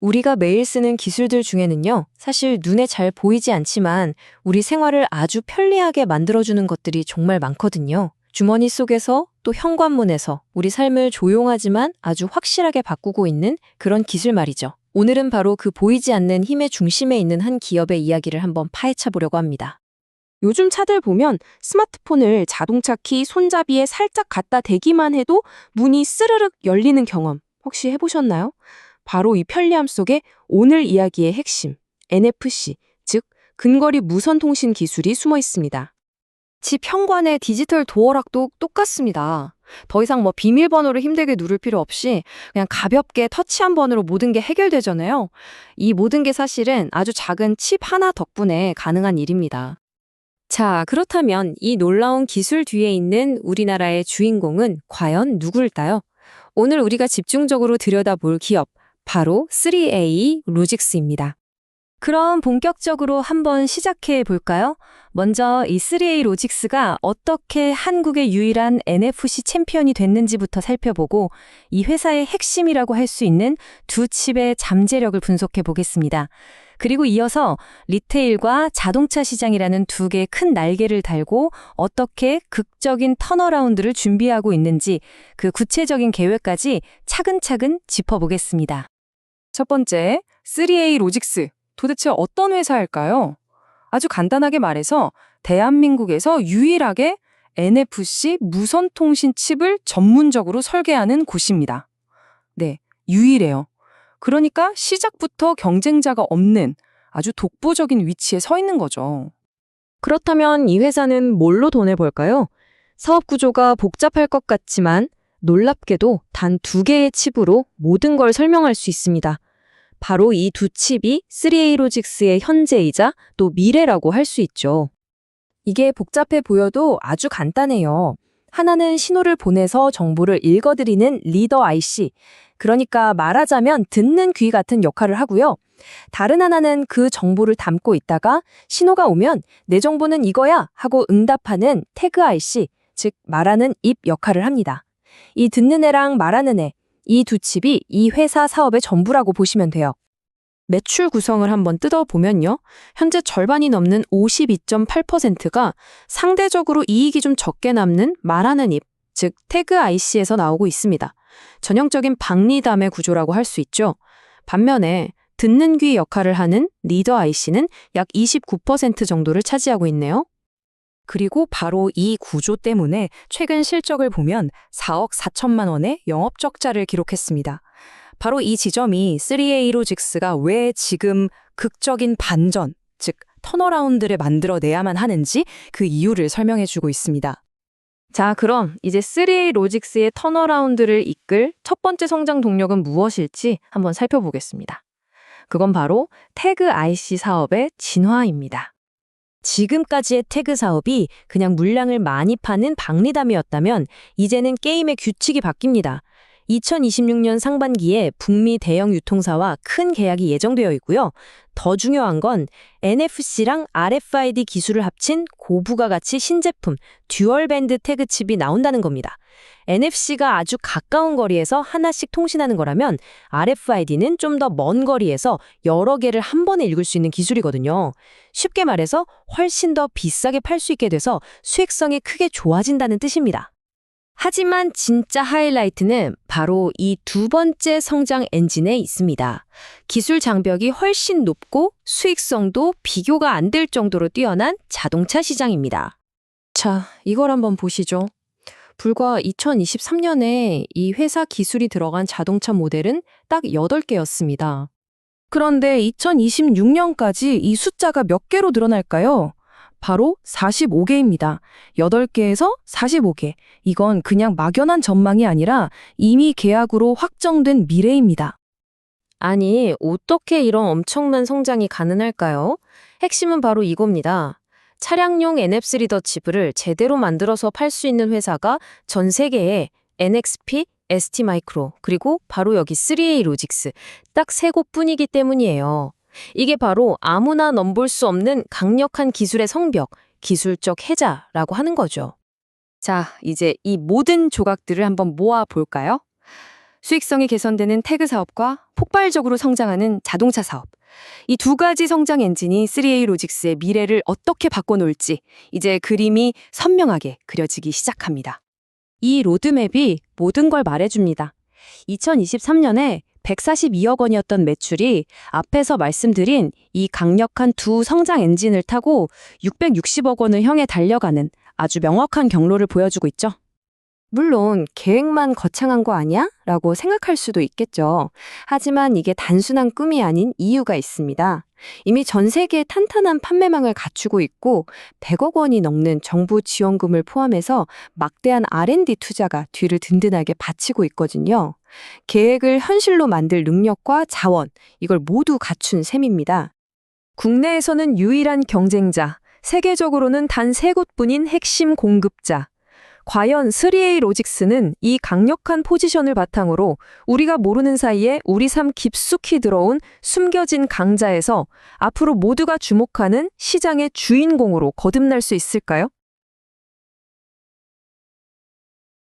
우리가 매일 쓰는 기술들 중에는요, 사실 눈에 잘 보이지 않지만 우리 생활을 아주 편리하게 만들어주는 것들이 정말 많거든요. 주머니 속에서 또 현관문에서 우리 삶을 조용하지만 아주 확실하게 바꾸고 있는 그런 기술 말이죠. 오늘은 바로 그 보이지 않는 힘의 중심에 있는 한 기업의 이야기를 한번 파헤쳐 보려고 합니다. 요즘 차들 보면 스마트폰을 자동차 키 손잡이에 살짝 갖다 대기만 해도 문이 스르륵 열리는 경험 혹시 해보셨나요? 바로 이 편리함 속에 오늘 이야기의 핵심, NFC, 즉 근거리 무선 통신 기술이 숨어 있습니다. 집 현관의 디지털 도어락도 똑같습니다. 더 이상 뭐 비밀번호를 힘들게 누를 필요 없이 그냥 가볍게 터치 한 번으로 모든 게 해결되잖아요. 이 모든 게 사실은 아주 작은 칩 하나 덕분에 가능한 일입니다. 자, 그렇다면 이 놀라운 기술 뒤에 있는 우리나라의 주인공은 과연 누구일까요? 오늘 우리가 집중적으로 들여다볼 기업, 바로 3A 로직스입니다. 그럼 본격적으로 한번 시작해 볼까요? 먼저 이 3A 로직스가 어떻게 한국의 유일한 NFC 챔피언이 됐는지부터 살펴보고 이 회사의 핵심이라고 할 수 있는 두 칩의 잠재력을 분석해 보겠습니다. 그리고 이어서 리테일과 자동차 시장이라는 두 개의 큰 날개를 달고 어떻게 극적인 턴어라운드를 준비하고 있는지 그 구체적인 계획까지 차근차근 짚어보겠습니다. 첫 번째, 3A 로직스. 도대체 어떤 회사일까요? 아주 간단하게 말해서 대한민국에서 유일하게 NFC 무선 통신 칩을 전문적으로 설계하는 곳입니다. 네, 유일해요. 그러니까 시작부터 경쟁자가 없는 아주 독보적인 위치에 서 있는 거죠. 그렇다면 이 회사는 뭘로 돈을 벌까요? 사업 구조가 복잡할 것 같지만 놀랍게도 단 두 개의 칩으로 모든 걸 설명할 수 있습니다. 바로 이 두 칩이 3A 로직스의 현재이자 또 미래라고 할 수 있죠. 이게 복잡해 보여도 아주 간단해요. 하나는 신호를 보내서 정보를 읽어드리는 리더 IC. 그러니까 말하자면 듣는 귀 같은 역할을 하고요. 다른 하나는 그 정보를 담고 있다가 신호가 오면 내 정보는 이거야 하고 응답하는 태그 IC, 즉 말하는 입 역할을 합니다. 이 듣는 애랑 말하는 애, 이 두 칩이 이 회사 사업의 전부라고 보시면 돼요. 매출 구성을 한번 뜯어보면요. 현재 절반이 넘는 52.8%가 상대적으로 이익이 좀 적게 남는 말하는 입, 즉 태그 IC에서 나오고 있습니다. 전형적인 박리담의 구조라고 할 수 있죠. 반면에 듣는 귀 역할을 하는 리더 IC는 약 29% 정도를 차지하고 있네요. 그리고 바로 이 구조 때문에 최근 실적을 보면 4억 4천만 원의 영업 적자를 기록했습니다. 바로 이 지점이 3A 로직스가 왜 지금 극적인 반전, 즉 턴어라운드를 만들어내야만 하는지 그 이유를 설명해 주고 있습니다. 자, 그럼 이제 3A 로직스의 턴어라운드를 이끌 첫 번째 성장 동력은 무엇일지 한번 살펴보겠습니다. 그건 바로 태그 IC 사업의 진화입니다. 지금까지의 태그 사업이 그냥 물량을 많이 파는 박리담이었다면 이제는 게임의 규칙이 바뀝니다. 2026년 상반기에 북미 대형 유통사와 큰 계약이 예정되어 있고요. 더 중요한 건 NFC랑 RFID 기술을 합친 고부가 가치 신제품 듀얼밴드 태그 칩이 나온다는 겁니다. NFC가 아주 가까운 거리에서 하나씩 통신하는 거라면 RFID는 좀 더 먼 거리에서 여러 개를 한 번에 읽을 수 있는 기술이거든요. 쉽게 말해서 훨씬 더 비싸게 팔 수 있게 돼서 수익성이 크게 좋아진다는 뜻입니다. 하지만 진짜 하이라이트는 바로 이 두 번째 성장 엔진에 있습니다. 기술 장벽이 훨씬 높고 수익성도 비교가 안 될 정도로 뛰어난 자동차 시장입니다. 자, 이걸 한번 보시죠. 불과 2023년에 이 회사 기술이 들어간 자동차 모델은 딱 8개였습니다. 그런데 2026년까지 이 숫자가 몇 개로 늘어날까요? 바로 45개입니다. 8개에서 45개. 이건 그냥 막연한 전망이 아니라 이미 계약으로 확정된 미래입니다. 아니, 어떻게 이런 엄청난 성장이 가능할까요? 핵심은 바로 이겁니다. 차량용 NFC 리더 칩을 제대로 만들어서 팔 수 있는 회사가 전 세계에 NXP, ST마이크로, 그리고 바로 여기 3A 로직스 딱 세 곳뿐이기 때문이에요. 이게 바로 아무나 넘볼 수 없는 강력한 기술의 성벽, 기술적 해자라고 하는 거죠. 자, 이제 이 모든 조각들을 한번 모아 볼까요? 수익성이 개선되는 태그 사업과 폭발적으로 성장하는 자동차 사업. 이 두 가지 성장 엔진이 3A 로직스의 미래를 어떻게 바꿔놓을지 이제 그림이 선명하게 그려지기 시작합니다. 이 로드맵이 모든 걸 말해줍니다. 2023년에 142억 원이었던 매출이 앞에서 말씀드린 이 강력한 두 성장 엔진을 타고 660억 원을 향해 달려가는 아주 명확한 경로를 보여주고 있죠. 물론 계획만 거창한 거 아니야? 라고 생각할 수도 있겠죠. 하지만 이게 단순한 꿈이 아닌 이유가 있습니다. 이미 전 세계에 탄탄한 판매망을 갖추고 있고 100억 원이 넘는 정부 지원금을 포함해서 막대한 R&D 투자가 뒤를 든든하게 받치고 있거든요. 계획을 현실로 만들 능력과 자원, 이걸 모두 갖춘 셈입니다. 국내에서는 유일한 경쟁자, 세계적으로는 단 세 곳뿐인 핵심 공급자. 과연 3A 로직스는 이 강력한 포지션을 바탕으로 우리가 모르는 사이에 우리 삶 깊숙이 들어온 숨겨진 강자에서 앞으로 모두가 주목하는 시장의 주인공으로 거듭날 수 있을까요?